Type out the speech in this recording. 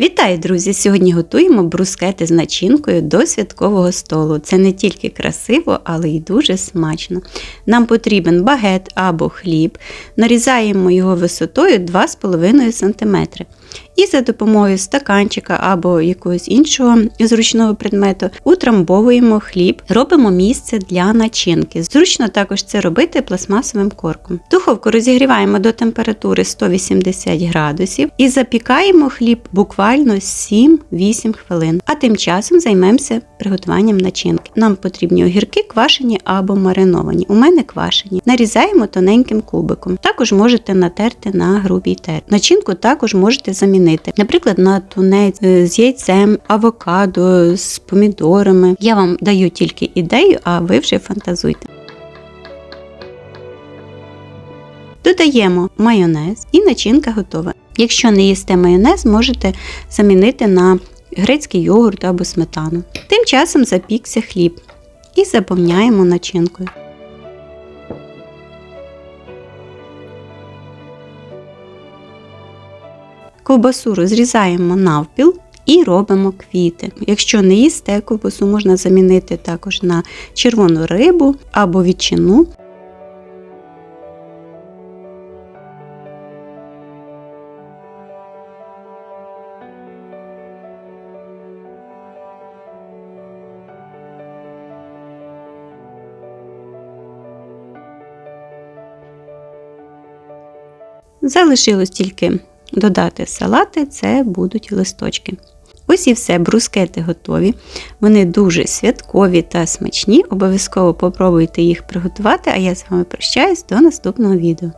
Вітаю, друзі! Сьогодні готуємо брускети з начинкою до святкового столу. Це не тільки красиво, але й дуже смачно. Нам потрібен багет або хліб. Нарізаємо його висотою 2,5 см. І за допомогою стаканчика або якогось іншого зручного предмету утрамбовуємо хліб, робимо місце для начинки. Зручно також це робити пластмасовим корком. Духовку розігріваємо до температури 180 градусів і запікаємо хліб буквально 7-8 хвилин. А тим часом займемося приготуванням начинки. Нам потрібні огірки квашені або мариновані. У мене квашені. Нарізаємо тоненьким кубиком. Також можете натерти на грубій терці. Начинку також можете замінити, наприклад, на тунець е, з яйцем, авокадо, з помідорами. Я вам даю тільки ідею, а ви вже фантазуйте. Додаємо майонез і начинка готова. Якщо не їсте майонез, можете замінити на грецький йогурт або сметану. Тим часом запікся хліб і заповняємо начинкою. Ковбасу розрізаємо навпіл і робимо квіти. Якщо не їсте ковбасу, можна замінити також на червону рибу або ветчину. Залишилось тільки додати салати, це будуть листочки. Ось і все, брускети готові. Вони дуже святкові та смачні. Обов'язково попробуйте їх приготувати, а я з вами прощаюсь до наступного відео.